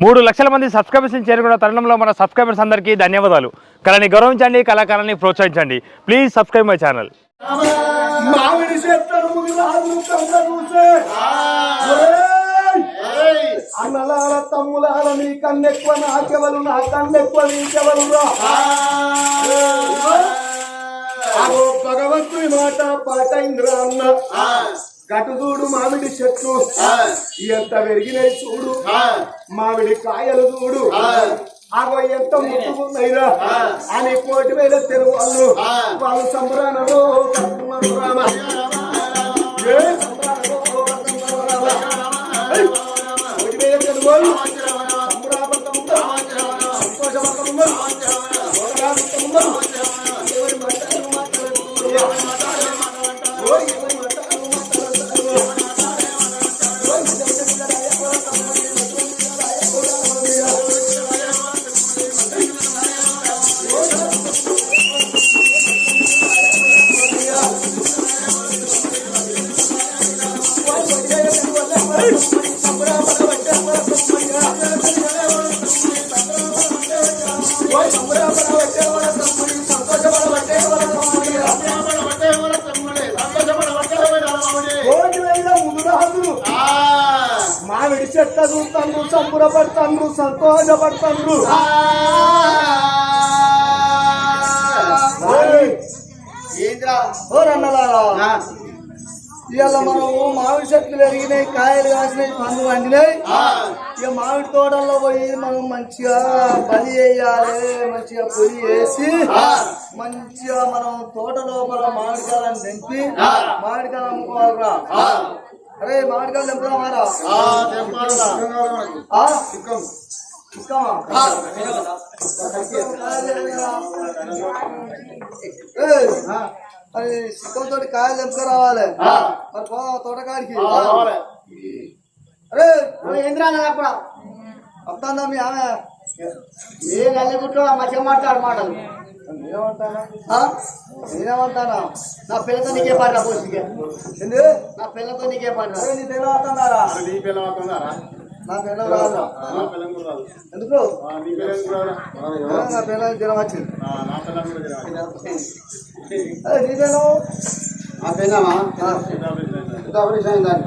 మూడు లక్షల మంది సబ్స్క్రైబర్స్ చేరుకున్న తరుణంలో మన సబ్స్క్రైబర్స్ అందరికీ ధన్యవాదాలు. కళని గౌరవించండి కళాకారాన్ని ప్రోత్సహించండి. Please subscribe my channel! అన్నలాల తమ్ములాల నీ కన్నెక్కువ నాకెవలు నా కన్నెక్కువ భగవంతుని మాట పాటైందిరా అన్న. గటు చూడు మామిడి చెట్లు. ఎంత పెరిగినాయి చూడు. మామిడి కాయలు చూడు. అగో ఎంత ముట్టుకున్నాయిరా. అని కోటి వేల తెలుగు వాళ్ళు వాళ్ళు సంబరానలో కట్టుకున్నారు రామ ఏ సంబరానలో కట్టుకున్నారు రామ. ఏయ్! కోటి వేల తెలుగు వాళ్ళు సంబరాపడుతున్నారు. కాసినాయి పండ్లు వండినాయి ఇక మామిడి తోటల్లో పోయి మనం మంచిగా బలి వేయాలి మంచిగా పొయ్యి వేసి మంచిగా మనం తోట లోపల మామిడికాయలను తెంపి మామిడికాయలు అమ్ముకోవాలిరా. అరే మామిడికాయలు తెంపుదామారా మరి సిక్కలతో కాయలు తెంపుకు రావాలి. మరి పోదాం తోటకాడికి? అరే ఏంద్రా అప్పుడు వస్తుందా మీ ఆమె? ఏ నల్లిగుట్లో మంచిగా మాట్లాడు మాటలు. నేనేమంటానా? నా పిల్లతో నీకే పాట పోసికే నా పిల్లతో నీకే పాట నీ పిల్ల అవుతున్నారా నీ పిల్లలు అవుతున్నారా నా పిల్లలు రాదు. ఎందుకు? ఆ, నీ పిల్లలు జ్వరం వచ్చింది. నా పిల్లలు ఆ పిల్లమా ఆపరేషన్ అయిందాన్ని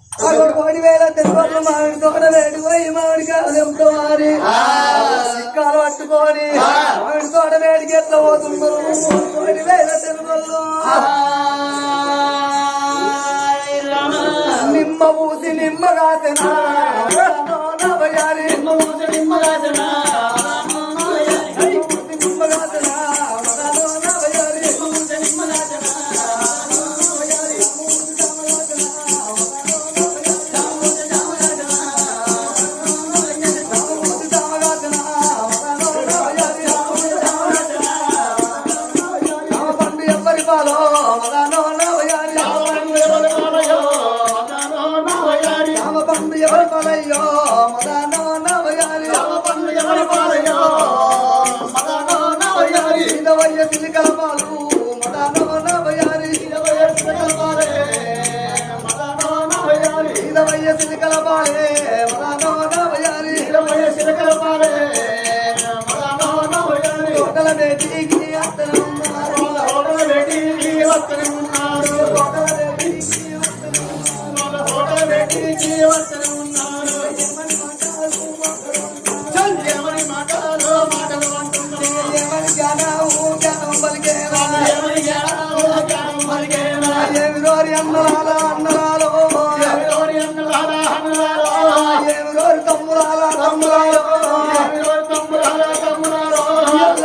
కోడి వేల తెరువులు మామిడి తోట వేడిపోయి మామిడి కాదు మారి సిక్కాలు పట్టుకొని మామిడి తోట వేడికి ఎట్లా పోతున్నారు వేల తెరువులు నిమ్మ పూసి నిమ్మ కాసిన నిమ్మ పూసి నిమ్మ కాసిన ఏమి గోరి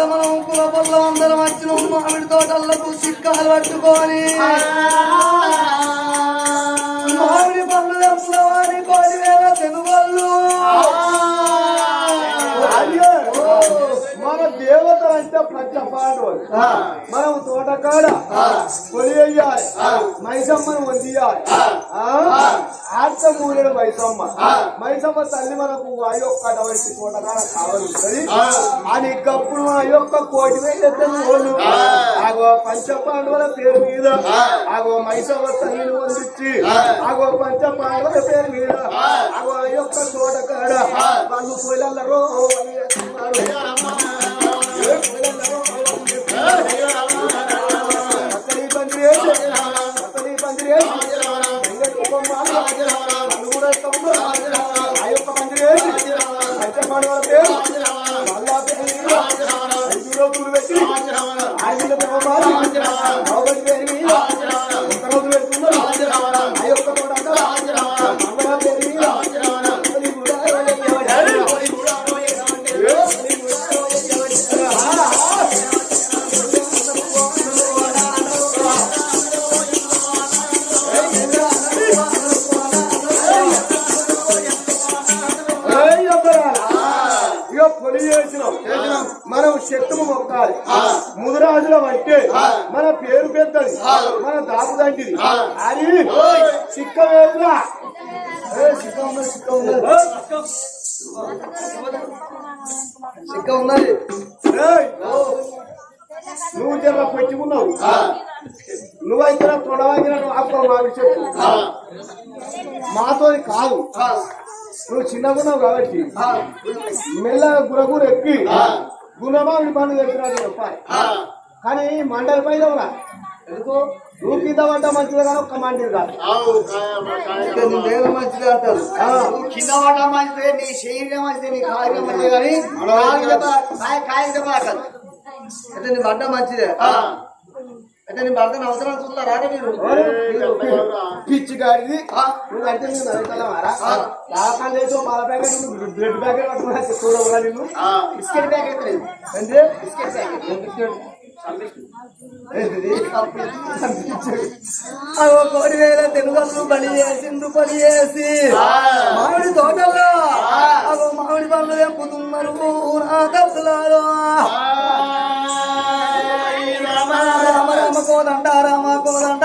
మనం కుల పొల్ల అందరం వచ్చిన మామిడి తోటలకు సిక్కాలు పట్టుకొని మన పాండవులు మనం తోటకాడ పొలి వేయాలి మైసమ్మను వందియాలి. ఆర్త మూలడు మైసమ్మ. మైసమ్మ తల్లి మనకు ఆ యొక్క అటువంటి తోటకాడ కావాలి అని గప్పుడు ఆ యొక్క కోటి వేలు వాళ్ళు ఆగో పంచ పాండవుల పేరు మీద ఆగో మైసమ్మ తల్లిని వందించి ఆగో పంచ పాండవుల పేరు మీద ఆగో ఆ యొక్క తోటకాడ వాళ్ళు పొలెల్లరో మన దాపు దంటిది అది చిక్క వేదురా ఏ, చిక్క ఉన్నది నువ్వు జర పెట్టుకున్నావు. నువ్వైతే తొడవగినట్టు ఆపో మావి చెప్పు మాతో కాదు. నువ్వు చిన్నగున్నావు కాబట్టి మెల్లగా గురగుర ఎక్కి గుణమావిడి పనులు ఎక్కినట్టు చెప్పాలి. కానీ మండలి పైన ఉన్నా ఎందుకు? నువ్వు కింద పడ్డ మంచిది కానీ ఒక్క మండిది కాదు. మంచిది అంటారు. నువ్వు కింద పడ్డా మంచిదే నీ శరీరం మంచిదే నీ కాయం మంచిదే కానీ కాలు దెబ్బ కాయ కాయ దెబ్బ తాకదు. అయితే నీ పడ్డ మంచిదే. అయితే నీ భర్తను అవసరం చూస్తారా మీరు? పిచ్చి గాడిది నువ్వు అంటే నేను నడుగుతావారా దాకా లేచో పాల ప్యాకెట్ బ్లడ్ ప్యాకెట్ పట్టుకున్నా చూడవురా నిన్ను బిస్కెట్ ప్యాకెట్ లేదు. అంటే? Biscuit packet. బిస్కెట్? కోడి వేల తెలుగు బలి చేసిండు పని చేసి. మామిడి తోటల్లో అగో మామిడి పనులు తెంపుతున్నారు నా దశలాలో రామ రామ కోదండ రామ కోదండ.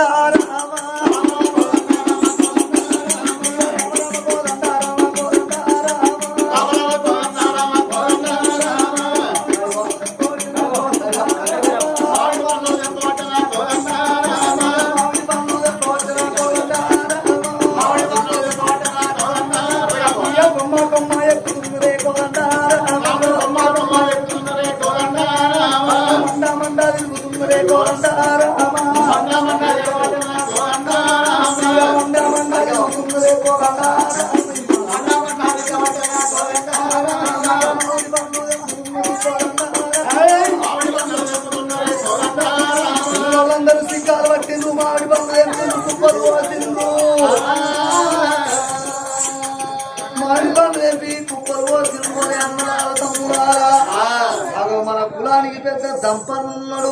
కులానికి పెద్ద దంపన్నున్నాడు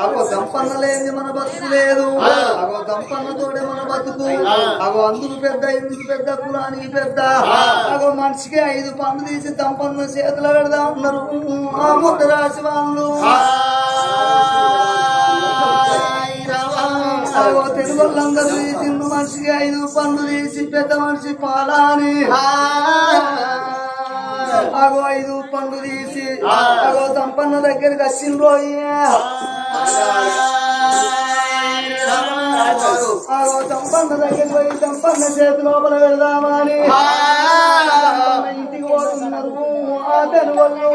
అగో దంపన్న లేని మన బతుకు లేదు. అగో దంపన్నతోటే బతుకు అగో అందుకు పెద్ద ఇందుకు పెద్ద కులానికి పెద్ద. అగో మనిషికి ఐదు పండ్లు తీసి దంపన్న చేతిలో పెడదా ఉన్నారు ఆ ముద్ద రాసి వాళ్ళు అగో తెలుగు వాళ్ళందరూ తిండు మనిషికి ఐదు పండ్లు తీసి పెద్ద మనిషి పాలాని. అగో ఐదు పండ్లు తీసి అగో దంపన్న దగ్గరికి వచ్చిండ్రు దంపన్న దగ్గరికి పోయి దంపన్న చేతి లోపల వెళదామని ఇంటికి పోతున్నారు. ఆ తెలుగు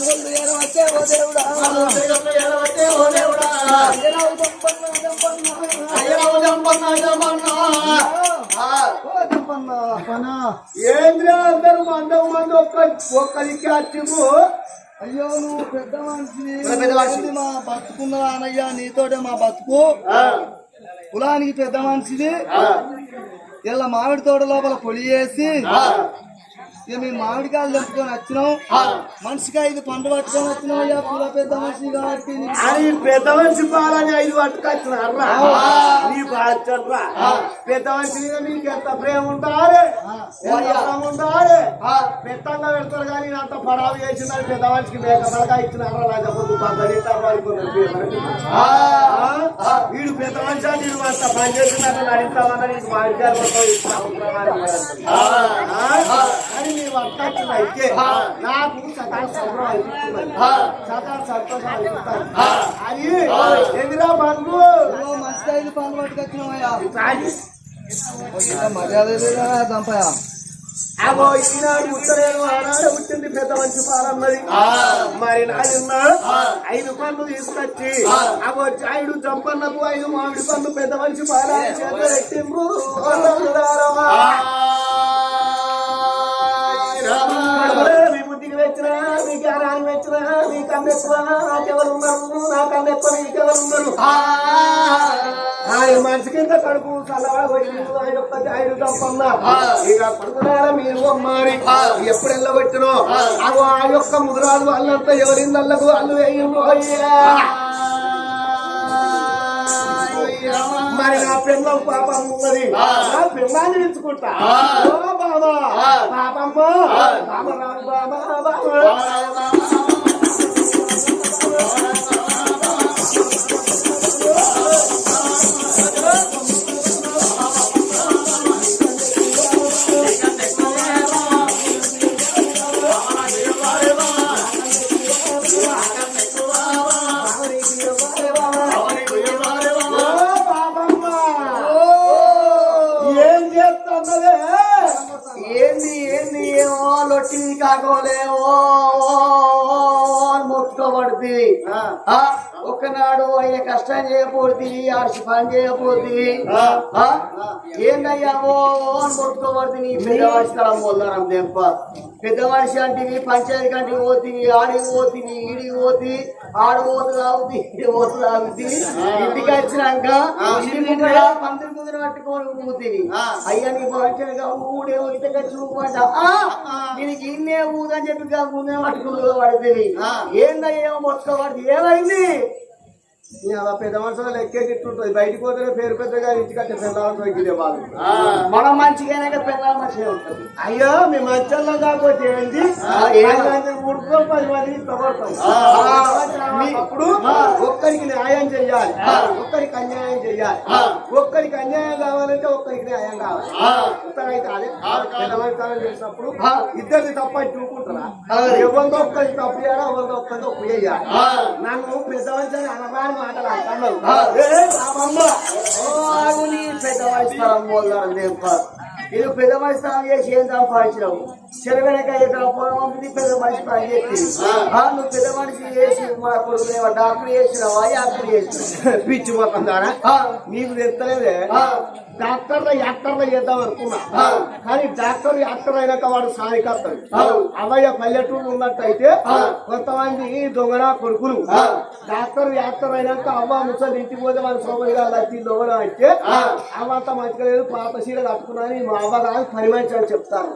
తెంగొల్లు ఏరవచ్చే ఓ దేవుడా. అయ్యరావు దంపన్న దంపన్న ఓ దంపన్న పనా ఏంద్రా అందరూ మందం మంది ఒక్క ఒక్కరికి వచ్చిండ్రు అయ్యో నువ్వు పెద్ద మనిషిని. మా బతుకున్న అన్నయ్య నీతోటే మా బతుకు కులానికి పెద్ద మనిషిది ఇలా మామిడి తోట లోపల పొలి చేసి ఇక మేము మామిడికాయలు తెంపుకొని వచ్చినాం. మనిషికి ఐదు పండు పట్టుకొని వచ్చినాం అయ్యా కుల పెద్ద మనిషి కాబట్టి. అని పెద్ద మనిషి పాలని ఐదు పట్టుకొచ్చినారా నీ బాధ్యతరా. పెద్ద మనిషి మీద మీకు ఎంత ప్రేమ ఉండాలి ప్రేమ ఉండాలి పెద్దంగా పెడతారు కానీ నేను అంత పడావు చేసిన పెద్ద మనిషికి మేక పడగా ఇచ్చినారా? అనుకున్నారు వీడు పెద్ద మనిషి అని వీడు అంత పని చేసినట్టు నడుస్తామని నీకు మామిడికాయలు ఇస్తాను అని నీ వర్తచ్చిన అయితే నాకు సదా సంతోషం అది ఎదురా పండు అయ్యా. మర్యాద లేదా అగో ఈనాడు ఉత్తరేను ఆనాడు పుట్టింది పెద్ద మంచి పాలన్నది మరి నాయన ఐదు పనులు తీసుకొచ్చి అగో ఐదు జంపన్నకు ఐదు మామిడి పనులు పెద్ద మంచి పాలని చేత పెట్టిండ్రు. మీ బుద్ధికి వచ్చినా మీ జ్ఞానానికి వచ్చినా మీ కన్నెక్కువ నాకెవరు ఉన్నారు నా కన్నెక్కువ నీకెవరు ఉన్నారు ఆయన మనిషి కింద కడుపు ఆయన తప్పన్న ఇక పడుకున్నారా మీరు అమ్మారి? ఎప్పుడు వెళ్ళబట్టినో? ఆ. యొక్క ముదురాలు వాళ్ళంతా ఎవరిందల్లకు వాళ్ళు వేయండు మరి నా పిల్లలు పాపం ఉన్నది. నా పిల్లాన్ని ఎంచుకుంటా బాబా. పాపమ్మ బాబా. బాబా బాబా. లొట్టి కాకోలే మొట్టుకోబడుతుంది ఒక్కనాడు ఆయన కష్టం చేయబోతుంది ఆడిసి పని చేయబోతుంది ఏందయ్యా ఓ అని మొట్టుకోబడుతుంది నీ పెద్ద మనిషి స్థలం పోతారం దెంప? పెద్ద మనిషి అంటే పంచాయతీ కంటే పోతుంది ఆడికి పోతుంది ఈడికి పోతుంది ఆడు పోతు తాగుతుంది ఈడి పోతు తాగుతుంది ఇంటికి వచ్చినాక పందిరి ముందర పట్టుకొని ఊతుంది అయ్యా నీ పంచాయతీ ఊడే ఇటక చూపంట దీనికి ఇన్నే ఊదని చెప్పి ముందే పడుతుంది ఏందయ్యా మొట్టుకోబడుతుంది ఏమైంది? పెద్ద మనుషులు లెక్కే గిట్టుంటుంది బయటికి పోతేనే పేరు పెద్దగా ఇంటికంటే పెద్దవాళ్ళు తగ్గిదే వాళ్ళు. మనం మంచిగానే పెద్ద మంచిగా ఉంటుంది అయ్యో మీ మంచంలో కాకపోతే ఏంటి ఊరుకో పది ఇష్టపడతాం ఇప్పుడు ఒక్కరికి న్యాయం చెయ్యాలి ఒక్కరికి అన్యాయం చెయ్యాలి ఒక్కరికి అన్యాయం కావాలంటే ఒక్కరికి న్యాయం కావాలి. ఉత్తరైతే అదే. పెద్ద చేసినప్పుడు ఇద్దరిని తప్ప చూకుంటారా ఎవరితో ఒక్కరికి తప్పు చేయాలి ఎవరితో ఒక్కరితో తప్పు చేయాలి నన్ను పెద్ద మనిషి మాటలు పెద్ద వయసు స్థలం పోదాం ఇది పెద్ద మనిషి చేసి ఏం సంపాదించినావు? చెరగనక ఇక్కడ పొలం పెద్ద మనిషి పని చేసి నువ్వు పెద్ద మనిషి చేసి మా కొడుకు డాక్టర్ చేసినావా? యాక్టర్ చేసినావు పిచ్చి దానా నీకు తెస్తలేదే డాక్టర్ల యాక్టర్ల చేద్దాం అనుకున్నా. కానీ డాక్టర్ యాక్టర్ అయినాక వాడు సాయకర్తడు అవయ్య పల్లెటూరు ఉన్నట్టయితే కొంతమంది దొంగన కొడుకులు. డాక్టర్ యాక్టర్ అయినాక అవ్వ ముసలి ఇంటికి పోతే మన సోమరిగా వచ్చి దొంగన అంటే అవంతా మంచిగా లేదు పాత కట్టుకున్నాని మా అవ్వ కాదు పని మంచి అని చెప్తారు.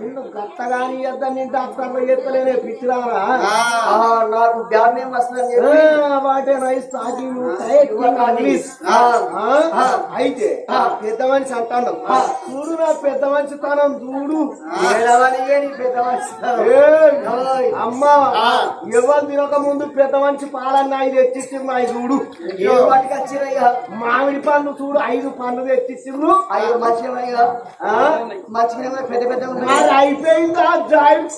నిన్ను డాక్టర్లు పిచ్చిరారా నాకు బ్యాడ్ నేమ్ వస్తుందని what a nice talking English అయితే పెద్ద మనిషి అంటాను. చూడు నా పెద్ద మనిషి తనం చూడు. పెద్ద మనిషి అమ్మా ఎవరు తినక ముందు పెద్ద మనిషి పాలన్న ఐదు తెచ్చిచ్చింది ఐదు చూడు మామిడి పండ్లు చూడు ఐదు పండ్లు తెచ్చిచ్చిండ్రు. ఐదు మంచిగా మంచిగా పెద్ద పెద్ద అయిపోయిందా? జాయింట్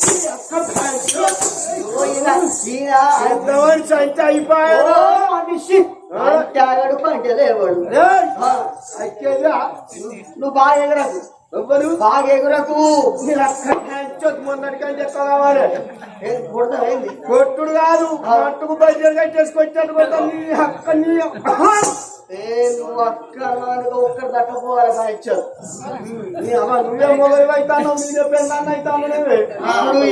పెద్ద మనిషి. అయిపోయాడు అచ్చేదా నువ్వు బాగా ఎగరకు. ఎవ్వరు? బాగా ఎగురకు. మీరు అక్కడ ఏం కొడతారా ఏంది? కొట్టుడు కాదు. మట్టుకు బయలు కట్టేసుకొచ్చాడు కొడతా నీ అక్క నీ నువ్వు అక్కడ దక్కపోవాలి నా ఇచ్చారు నువ్వే మొదలు అవుతాను మీదే పెళ్ళాన్ని అవుతాను నువ్వే.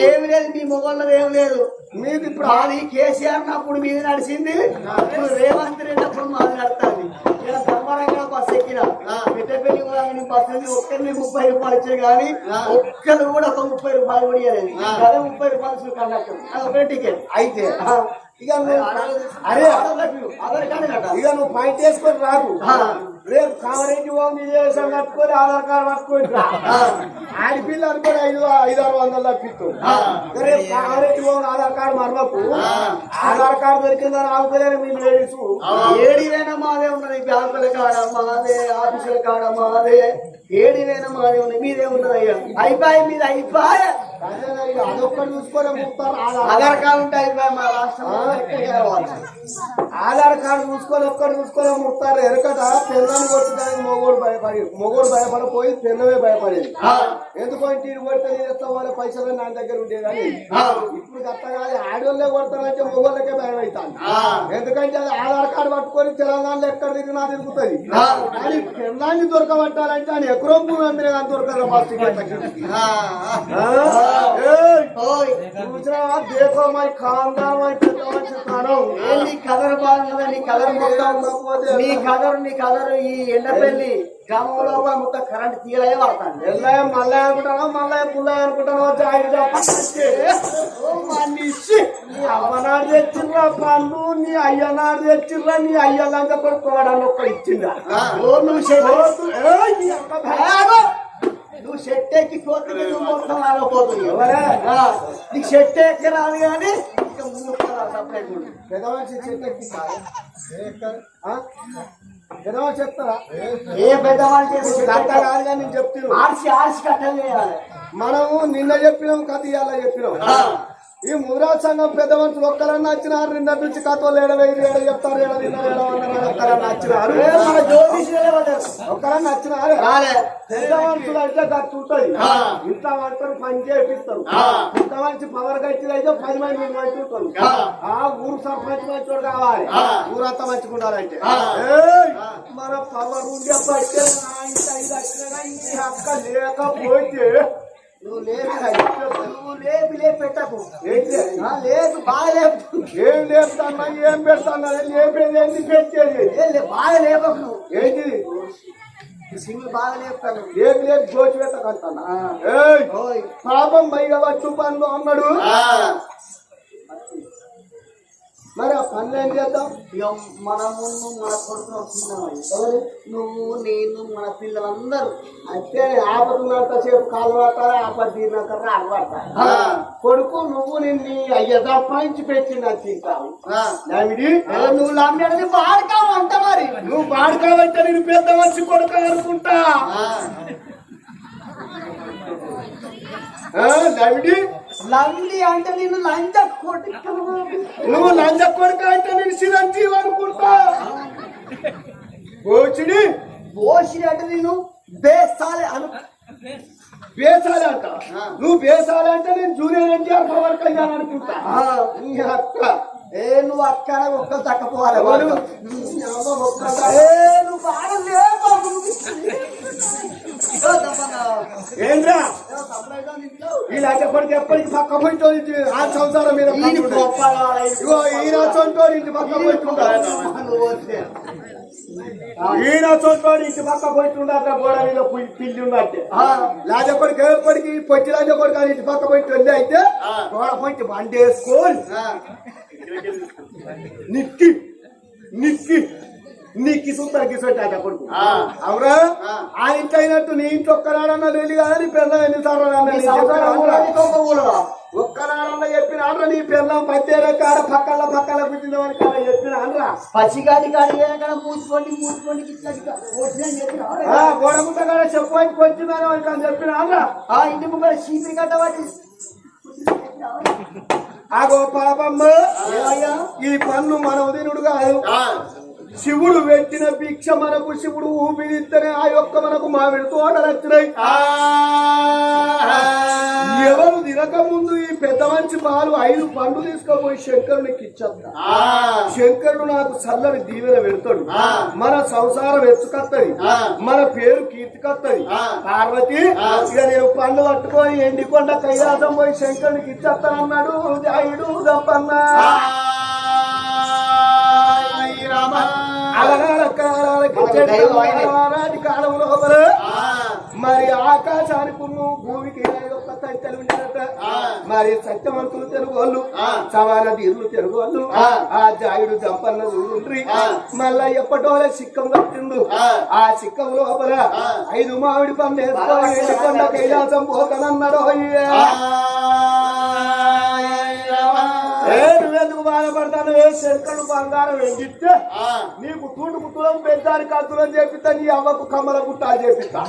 ఏమి లేదు మీ మొగళ్ళది ఏం లేదు. మీది ఇప్పుడు మాది కేసీఆర్ అప్పుడు మీద నడిచింది ఇప్పుడు రేవంత్ రెడ్డి అప్పుడు మాది నడుతుంది. ఇలా ధర్మరంగా బస్సు ఎక్కిన పెద్దపల్లి కూడా నేను బస్సు ఎక్కి ఒక్కరిని ముప్పై రూపాయలు ఇచ్చారు కానీ ఒక్కరు కూడా ఒక ముప్పై రూపాయలు కూడా ఇవ్వలేదు అదే ముప్పై రూపాయలు కండక్టర్ అది ఒకటే టికెట్ అయితే. ఇక నువ్వు అరే ఇక నువ్వు పాయింట్ వేసుకొని రాకు. రేపు కామరెడ్డి ఓం విజయసం కట్టుకొని ఆధార్ కార్డు పట్టుకొని ఆడపిల్ల అనుకోని ఐదు ఐదు ఆరు వందలు తప్పిస్తూ రేపు కామరెడ్డి ఓం ఆధార్ కార్డు మరవకు. ఆధార్ కార్డు దొరికిందని ఆగుతలేరు మీ లేడీస్ ఏడివైనా మాదే ఉన్నది. బ్యాంకుల కాడ మాదే ఆఫీసుల కాడ మాదే. ఏడివైనా మాదే ఉన్నది. మీదే ఉన్నది అయ్యా. అయిపోయి మీద అయిపోయి. ఆధార్ ఆధార్ కార్డు ఉంటాయి మా రాష్ట్రంలో ఆధార్ కార్డు చూసుకొని ఒక్కడు చూసుకొని ముడతారు ఎరకట పిల్లలు కొట్టుదా? భయపడి మొగోడు భయపడిపోయి పిల్లవే భయపడేది. ఎందుకంటే ఇటు కొడితే నేను ఎత్తా వాళ్ళ పైసలు నా దగ్గర ఉండేదని. ఇప్పుడు గట్టగా ఆడోళ్ళే కొడతారంటే మొగోళ్ళకే భయం అవుతాను ఎందుకంటే అది ఆధార్ కార్డు పట్టుకొని తెలంగాణలో ఎక్కడ తిరిగినా తిరుగుతుంది. కానీ పిల్లాన్ని దొరకబట్టాలంటే ఆయన ఎకరో భూమి అమ్మిన కానీ దొరకదు ఫస్ట్ దేకో మరి మరి పెద్ద మనిషి స్థానం నీ కలర్ మొత్తం. నీ కలర్ నీ కలర్ ఈ ఎండపల్లి. గ్రామంలో కూడా మొత్తం కరెంట్ తీయలే వాడతాను. ఎల్లయ్య మల్లయ్య అనుకుంటానో మల్లయ్య పుల్లయ్య అనుకుంటానో జాయి నీ అమ్మనాడు తెచ్చిర్రా పండు నీ అయ్యనాడు తెచ్చిర్రా నీ అయ్యలంగా కొడుకోవడానికి ఒక్క ఇచ్చిందా నువ్వు షెట్ ఎక్కి పోతే నువ్వు మొత్తం ఆగిపోతుంది ఎవరే? నీకు షెట్ ఎక్కి రాదు కానీ ఇంకా ముందు సపరేట్ ఉండు పెద్ద మనిషి చెట్టు ఎక్కిస్తారా? చెప్తారా? ఏ పెద్ద వాళ్ళకి గంట కాదు కానీ నేను చెప్తున్నాను ఆర్సి ఆర్సి కట్టలు చేయాలి. మనము నిన్న చెప్పినాం కథ ఇవాళ చెప్పినాం ఈ ముదిరాజ్ సంఘం పెద్ద మనుషులు ఒక్కరన్నా వచ్చినారు నిన్న నుంచి కథలు ఏడవేది ఏడ చెప్తారు ఏడ తిన్నారు ఒక్కరన్నా వచ్చినారు. వచ్చినారు? పెద్ద మనుషులు అయితే ఖర్చు ఉంటుంది. ఇంత వంటలు పని చేపిస్తారు. ఇంత మంచి పవర్ గట్టిలు అయితే పది మంది మంచి ఉంటారు. ఆ. ఊరు సర్పంచ్ మంచోడు కావాలి. ఊరంతా మంచిగా ఉండాలంటే. మన పవర్ ఉండే బట్టే ఇంత ఇది వచ్చినా హక్క లేకపోతే నువ్వు లేపి నువ్వు లేపి లేపి పెట్టకు. ఏంటి? లేదు బాగా లేపు. ఏం లేపుతాన్నా ఏం పెడతాన్నా లేపేది ఏంటి పెట్టేది. బాగా లేపకు ఏంటిది సింగిల్ బాగా లేపుతాను. ఏం లేదు జోచి పెట్టకంటున్నా ఏయ్ ఓయ్. పాపం బయట వచ్చు పనులు అన్నాడు. మరి ఆ పనులు ఏం చేద్దాం? ఇక మనము మన కొడుకులు వస్తున్నామని నువ్వు నేను మన పిల్లలందరూ. అంటే ఆపతున్నంత సేపు కాలు పట్టాలి? ఆపద తీరినాక కొడుకు నువ్వు నిన్ను అయ్య సంపాదించి పెట్టిన తింటావు. నువ్వు నమ్మేది వాడకావు అంట మరి. నువ్వు పాడుకోవంటే నేను పెద్ద మనిషి కొడుకు అనుకుంటా. లండి అంటే నేను లంచ కొడుకు నువ్వు లంజ కొడుకు అంటే నేను చిరంజీవి అనుకుంటా. కోచిడి ఓసి అంటే నేను బేసాలే అను బేసాలి అంట. నువ్వు బేసాలి అంటే నేను జూనియర్ ఎన్టీఆర్ పవర్ కళ్యాణ్ అనుకుంటా. నీ అక్క ఏ నువ్వు అక్కడ ఒక్కరు తక్కపోవాలి ఎవరు? కొడుకు ఎప్పటికి ఆ సంసారం మీద. ఇగో ఇంటి పక్క చోటోడు ఇంటి పక్క గోడ మీద పులి- పిల్లి ఉన్నట్టే లాజ కొడుకు ఎప్పటికి పొచ్చి లాజ కొడుకు అని ఇంటి పక్క పోయి వెళ్ళి అయితే గోడ పోయి బండి వేసుకొని నిక్కి నిక్కి. నిక్కి సూపర్ గిసొట్టాట కొడుకు. అవురా ఆ. ఇంట్లో అయినట్టు నీ ఇంట్లో ఒక్కనాడన్నా వెళ్ళి కానీ నీ పిల్లలు ఎన్నిసార్లు నీ? ఒక్కనాడన్నా చెప్పిన ఆడ్రా నీ పిల్లం పత్తేర కాడ పక్కల పక్కల కూర్చుందామని కాడ చెప్పిన అనరా పచ్చిగాడి గాడి వెనకాల మూసుకోండి మూసుకోండి ఆ గోడముట్ట కాడ చెప్పు వచ్చి వచ్చిందని అని చెప్పిన అనరా ఆ ఇంటి ముంగడ చీపి కట్టబట్టి ఆగో పాపమ్మ ఈ పన్ను మన ఉదినుడు కాదు శివుడు పెట్టిన భిక్ష మనకు శివుడు ఊపిరిస్తేనే ఆ యొక్క మనకు మామిడి తోటలు వచ్చినాయి. ఎవరు పాలు ఐదు పండు తీసుకుపోయి శంకరునికి ఇచ్చేస్తా శంకరుడు నాకు చల్లని దీవెన పెడతాడు. మన సంసారం ఎత్తుకత్తది. మన పేరు కీర్తికత్తది. పార్వతి ఇక నేను పండు పట్టుకొని ఎండికొండ కైలాసం పోయి శంకరునికి ఇచ్చేస్తానన్నాడు. జాయుడు దప్పన్న అలనాడ లోపల మరి ఆకాశానికి భూమికి ఒక తైతలు ఉండేట మరి సత్యవంతులు తెలుగు వాళ్ళు సమాన తీరులు తెలుగు వాళ్ళు ఆ జాయుడు జంపన్న చూడుండ్రి మళ్ళా ఎప్పటోలే సిక్కం కట్టిండు. ఆ. సిక్కం లోపల ఐదు మామిడి పండు ఎండికొండ కైలాసం పోతానన్నాడు అయ్యా. ఏ నువ్వెందుకు బాధపడతాను? ఏ శంకరుడు బంగారం ఎండిస్తే నీకు తూడు కుతులం పెద్దాని కత్తులం చేపిస్తా నీ అవ్వకు కమ్మల గుట్టాలు చేపిస్తా.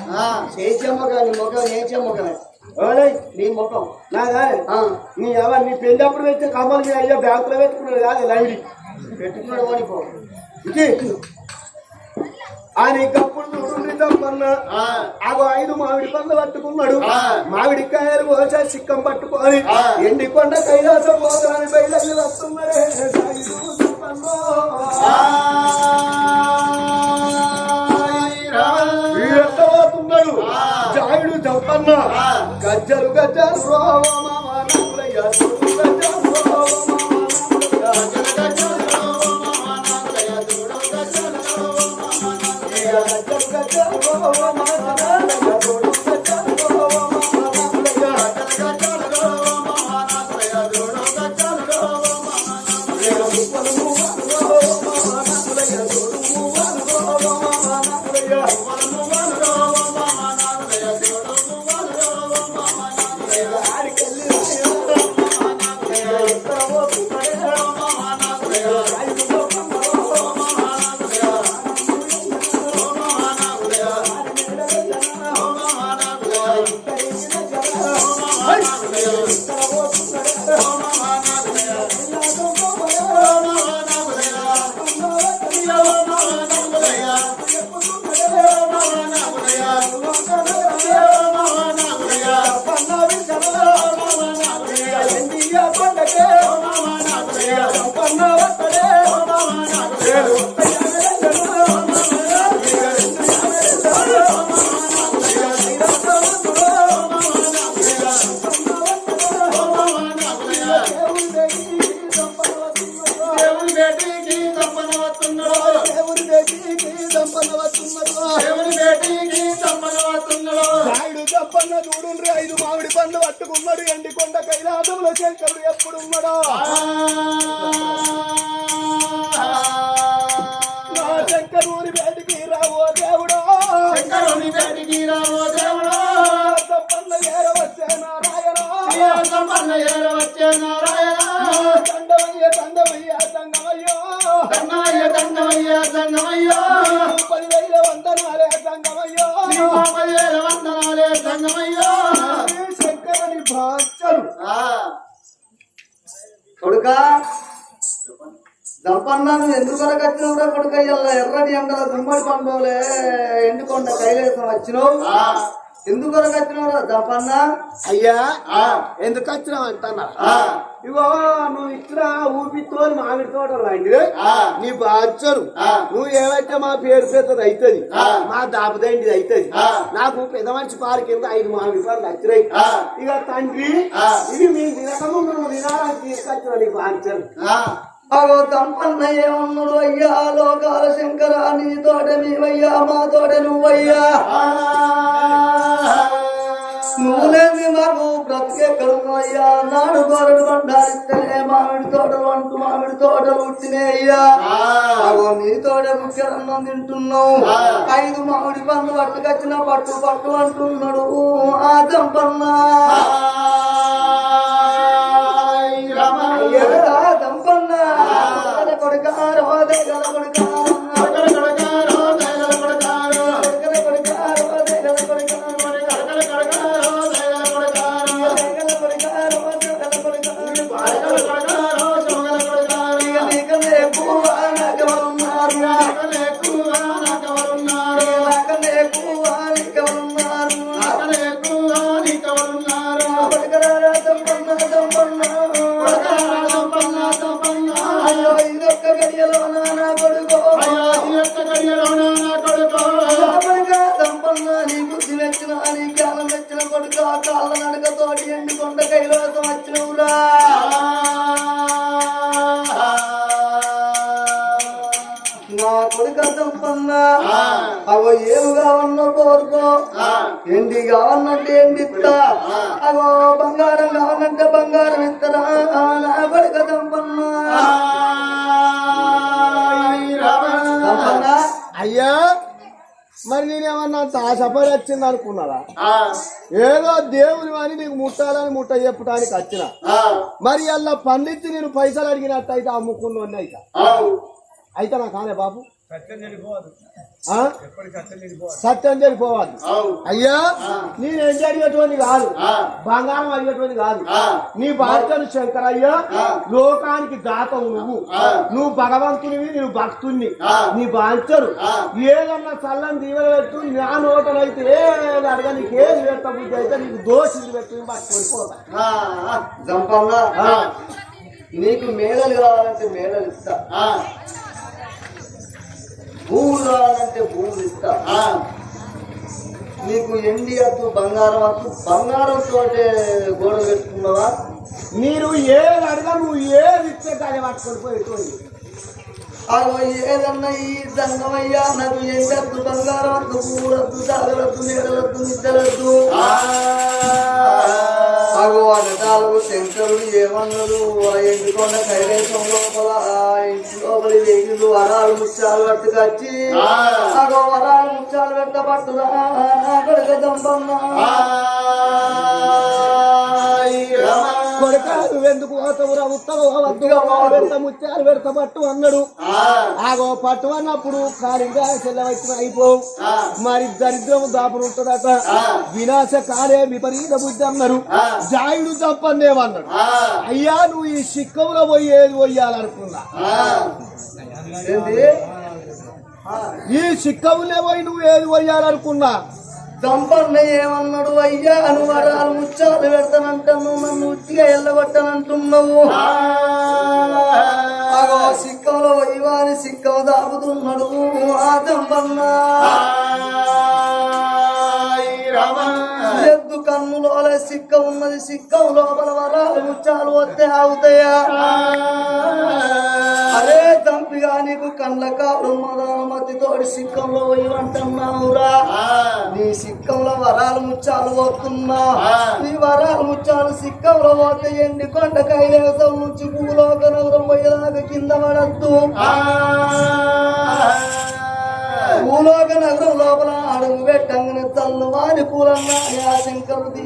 చేసేమ్మగా నీ ముఖం ఏం చెమ్మగలే ఓలయ్, నీ ముఖం. నాదా ఆ, నీ అవ్వ నీ పెళ్ళప్పుడు వచ్చే కమ్మలు అయ్యా బ్యాంకులో పెట్టుకున్నాడు కాదు లైడి. పెట్టుకున్నాడు ఓడిపో. ఇది ఆ నీ కప్పుడు చూడు తప్పన్న ఆగో ఐదు మామిడి పండ్లు పట్టుకున్నాడు. మామిడి కాయలు కోసా సిక్కం పట్టుకొని ఎండి కొండ కైలాసం పోతాని బయలు తప్పన్నో. వీడెత్తబోతున్నాడు జాయుడు చంపన్న గజ్జలు గజ్జలు చూడు గజ్జలు రోవ దండమయ్య పదివేల వందనాలే దండమయ్యో శంకరుని భాషలు కొడుక దంపన్నాను ఎందుకు వరకు వచ్చినవురా కొడుక ఇలా ఎర్రటి ఎండల గుమ్మడి పండుగలే ఎండుకొండ కైలేసం వచ్చినావు. ఎందుకు వచ్చినవురా దంపన్న అయ్యా ఎందుకు వచ్చినావు అంటున్నా? ఇగో నువ్వు ఇక్కడ ఊపితోని మామిడి తోటలు అండి నీ బాధ్యరు నువ్వు ఏమైతే మా పేరు పెద్దది అవుతుంది మా దాపదండిది అవుతుంది నాకు పెద్ద మనిషి పాలు కింద ఐదు మామిడి పాలు వచ్చినాయి. ఇక తండ్రి ఇది మీ దినకము నువ్వు దినాలకు తీసుకొచ్చిన నీ బాధ్యరు అగో దంపన్న ఏమన్నాడు అయ్యా. లోకాల శంకర నీ తోట నీవయ్యా మా తోట నువ్వయ్యా. నువ్వు లేని మాకు బ్రతికే కడుమయ్యా నాడు గోరడు బండారిస్తేనే మామిడి తోటలు అంటూ మామిడి తోటలు ఉట్టినాయ్యా అగో నీ తోట ముఖ్యరన్నం తింటున్నావు ఐదు మామిడి పండ్లు పట్టుకొచ్చిన పట్టు పట్టు అంటున్నాడు. ఆ కొడుక రోదే కొడుక కాళ్ళ నడకతోటి ఎండి కొండ కైలాసం వచ్చినవురా నా కొడుక సంపన్న. అగో ఏమి కావన్నా కోరుకో. ఎండి కావన్నంటే ఎండి ఇస్తా అగో బంగారం కావనంటే బంగారం ఇస్తారా నా కొడుక సంపన్న. సంపన్న? అయ్యా. మరి నేనేమన్నా అంత ఆశపడి వచ్చింది అనుకున్నారా? ఏదో దేవుని అని నీకు ముట్టాలని ముట్ట చెప్పడానికి వచ్చిన. మరి అలా పండించి నేను పైసలు అడిగినట్టయితే అమ్ముకున్న అయితే? అయితే నా కానే బాబు? సత్యం జరిగిపోవద్దు అయ్యా నేను ఏం జరిగేటువంటి కాదు. బంగారం అడిగేటువంటి కాదు. నీ బాధ్యతను శంకరయ్య లోకానికి దాతవు నువ్వు. నువ్వు భగవంతునివి నువ్వు భక్తుణ్ణి. నీ బాధ్యరు ఏదన్నా చల్లని దీవెన పెట్టు నా నోటనైతే ఏది అడగ నీకు ఏది పెట్ట బుద్ధి అయితే నీకు దోషి పెట్టు పట్టుకొని నీకు మేడలు కావాలంటే మేడలు ఇస్తా. భూములు కావాలంటే భూమి ఇస్తా నీకు ఎండి అద్దు బంగారం అద్దు. బంగారం తోటే గోడ పెట్టుకున్నావా? మీరు ఏది అడగ నువ్వు ఏది ఇచ్చే దాన్ని పట్టుకొని పోయి అగో ఏదన్నా ఈ దంగమయ్యా నాకు ఎండద్దు బంగారం అద్దు పూలద్దు దాగలద్దు మేడలద్దు నిద్దలద్దు అగో అనటాలకు శంకరుడు ఏమన్నాడు ఆ. ఎండుకొండ కైలేశం లోపల ఇంటి లోపలి వెయ్యిలు వరాలు ముత్యాలు పట్టుకొచ్చి అగో వరాలు ముత్యాలు పెట్ట పట్టుదా? కొడుక దంపన్నా. కొడుక నువ్వెందుకు పోతావురా పెడతా ముత్యాలు పెడతా పట్టు అన్నాడు. ఆగో పట్టు అన్నప్పుడు కాలిగా చెల్లవచ్చిన అయిపోవు మరి దరిద్రం దాపురు ఉంటుందట. వినాశ కాలే విపరీత బుద్ధి అన్నారు జాయుడు తప్పనేమన్నాడు అయ్యా నువ్వు ఈ సిక్కంలో పోయి ఏది పోయాలనుకున్నా? ఈ సిక్కంలో పోయి నువ్వు ఏది పోయాలనుకున్నా? దంపన్న ఏమన్నాడు? అయ్యా నువ్వు వరాలు ముత్యాలు పెడతానంటున్నావు నన్ను ఉత్తిగా ఎల్లగొట్టనంటున్నావు. అగో సిక్కంలో వైవాని సిక్కం దాపుతున్నాడు ఆ దంపన్న ఎద్దు కన్నులో సిక్క ఉన్నది సిక్కం లోపల వరాలు ముచ్చాలు వస్తే అవుతాయా అరే తంపిగా నీకు కళ్ళ కాడు మతి తోడి సిక్కంలో పోయి అంటున్నావురా నీ సిక్కంలో వరాలు ముచ్చాలు పోతున్నా. నీ వరాలు ముచ్చాలు సిక్కంలో పోతే ఎండి కొండ కైలాసం నుంచి భూలోక నగరం పోయేలాగా కింద పడద్దు. భూలోక నగరం లోపల అడుగు పెట్టంగానే తల్లు వాని పూలన్నా ఆ శంకరుడు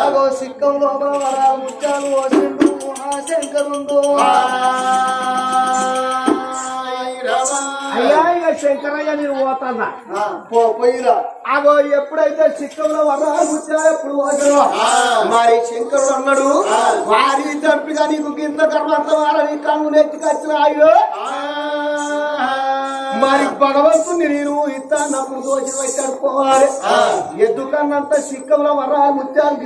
అగో సిక్కం లోపల వరాలు ముచ్చాలు పోసిండు ఆ శంకరుడు. అయ్యా ఇక శంకరయ్య నేను పోతానా? పో పోయిరా. అగో ఎప్పుడైతే చిక్కంలో వరాలు ముచ్చా ఎప్పుడు పోతారో మరి శంకరుడు అన్నాడు వారి తప్పిగా నీకు కింద తర్వాత వారని కన్ను నెత్తికొచ్చిన అయ్యో మరి భగవంతుని నేను ఇస్తానప్పుడు దోషి వచ్చి కడుక్కోవాలి ఎద్దుకన్నంత సిక్కంలో వరాలు ముత్యాలు